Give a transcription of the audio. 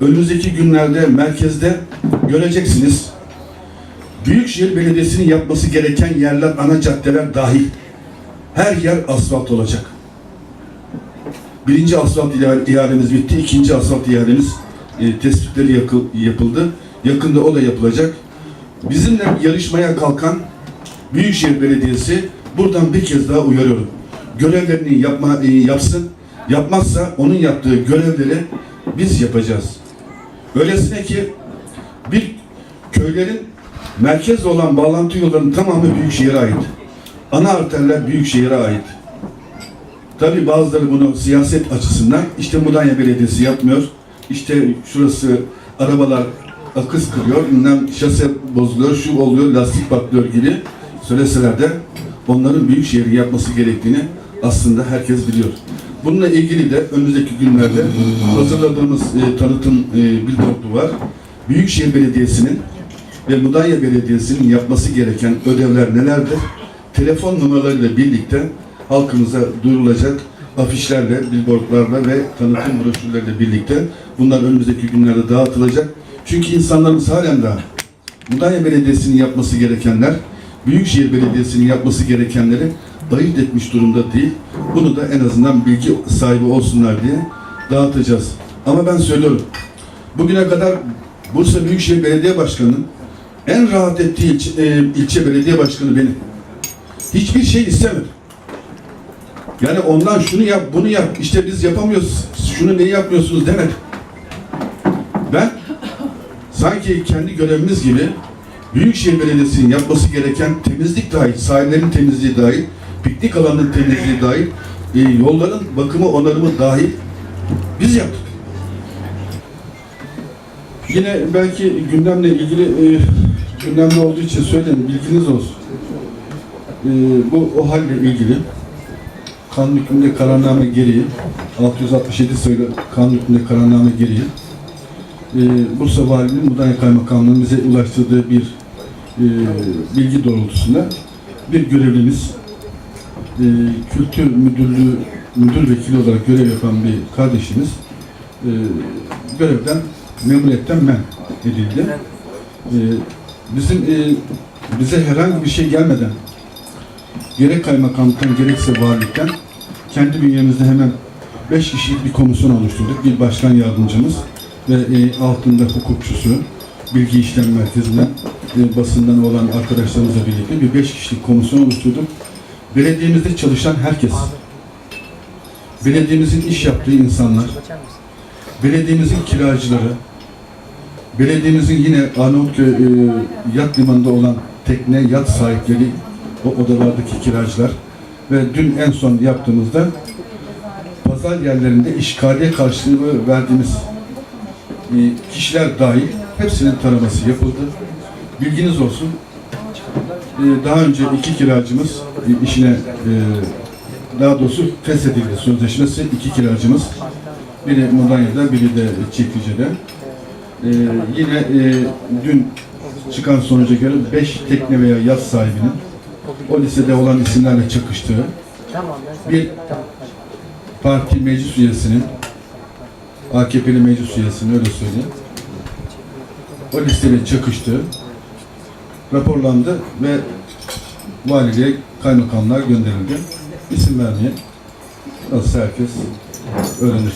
önümüzdeki günlerde merkezde göreceksiniz. Büyükşehir Belediyesi'nin yapması gereken yerler, ana caddeler dahil. Her yer asfalt olacak. Birinci asfalt ihale- ihalemiz bitti. ikinci asfalt ihalemiz e, tespitleri yapıldı. Yakında o da yapılacak. Bizimle yarışmaya kalkan Büyükşehir Belediyesi buradan bir kez daha uyarıyorum. Görevlerini yapma, e, yapsın. Yapmazsa onun yaptığı görevleri biz yapacağız. Öylesine ki bir köylerin merkezle olan bağlantı yollarının tamamı Büyükşehir'e ait. Ana arterler Büyükşehir'e ait. Tabi bazıları bunu siyaset açısından işte Mudanya Belediyesi yapmıyor. İşte şurası arabalar akız kırıyor, bilmem şase bozuluyor, şu oluyor, lastik patlıyor gibi söyleseler de onların büyük şehri yapması gerektiğini aslında herkes biliyor. Bununla ilgili de önümüzdeki günlerde hazırladığımız e, tanıtım e, billboardu var. Büyükşehir Belediyesi'nin ve Mudanya Belediyesi'nin yapması gereken ödevler nelerdir? Telefon numaralarıyla birlikte halkımıza duyurulacak afişlerle, billboardlarla ve tanıtım broşürleriyle birlikte bunlar önümüzdeki günlerde dağıtılacak. Çünkü insanlarımız halen daha Mudanya Belediyesi'nin yapması gerekenler, Büyükşehir Belediyesi'nin yapması gerekenleri ayırt etmiş durumda değil. Bunu da en azından bilgi sahibi olsunlar diye dağıtacağız. Ama ben söylüyorum, bugüne kadar Bursa Büyükşehir Belediye Başkanı'nın en rahat ettiği ilçe, e, ilçe belediye başkanı benim. Hiçbir şey istemedi. Yani ondan şunu yap, bunu yap, işte biz yapamıyoruz, şunu niye yapmıyorsunuz demedi. Ben sanki kendi görevimiz gibi Büyükşehir Belediyesi'nin yapması gereken temizlik dahil, sahillerin temizliği dahil, piknik alanının temizliği dahil, e, yolların bakımı, onarımı dahil biz yaptık. Yine belki gündemle ilgili e, gündemli olduğu için söyleyeyim, bilginiz olsun. E, bu o halle ilgili kanun hükmünde kararname gereği 667 sayılı kanun hükmünde kararname gereği e, Bursa Valiliğinin Mudanya Kaymakamlığı'nın bize ulaştırdığı bir e, bilgi doğrultusunda bir görevlimiz e, kültür müdürlüğü müdür vekili olarak görev yapan bir kardeşimiz e, görevden memuriyetten men edildi. E, bizim e, bize herhangi bir şey gelmeden gerek kaymakamlıktan gerekse valilikten kendi bünyemizde hemen beş kişilik bir komisyon oluşturduk. Bir başkan yardımcımız ve e, altında hukukçusu, bilgi işlem merkezinden, e, basından olan arkadaşlarımızla birlikte bir beş kişilik komisyon oluşturduk. Belediyemizde çalışan herkes, belediyemizin iş yaptığı insanlar, belediyemizin kiracıları, belediyemizin yine Arnavutköy e, yat limanında olan tekne, yat sahipleri, o odalardaki kiracılar ve dün en son yaptığımızda pazar yerlerinde işgaliye karşılığı verdiğimiz e, kişiler dahil hepsinin taraması yapıldı. Bilginiz olsun. E, Daha önce iki kiracımız işine e, daha doğrusu feshedildi sözleşmesi iki kiracımız. Biri Mudanya'da, biri de Çeklice'de. E, yine e, dün çıkan sonuca göre beş tekne veya yat sahibinin o lisede olan isimlerle çakıştığı, bir parti meclis üyesinin, AKP'li meclis üyesinin öyle söyleyeyim, o listeyle çakıştığı raporlandı ve valiliğe kaymakamlar gönderildi. İsim vermeyeyim. Nasıl herkes öğrenir.